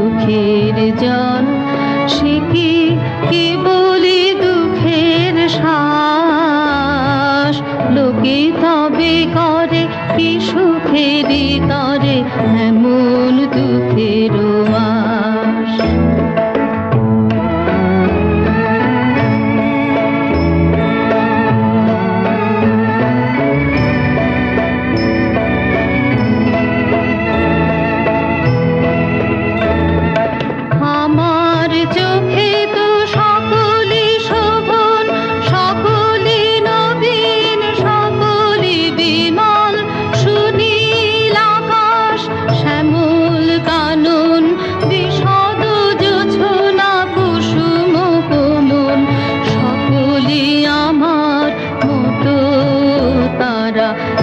চোখের জল, সে কি কি বলি দুঃখের শ্বাস? লোকে তবে করে, কি সুখেরই তরে এমন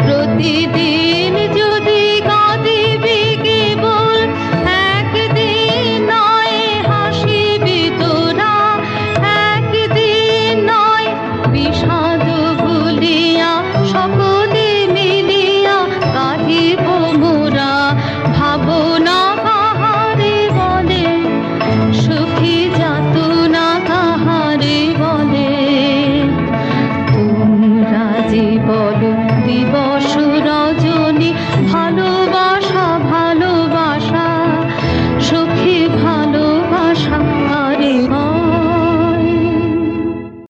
প্রতিদিন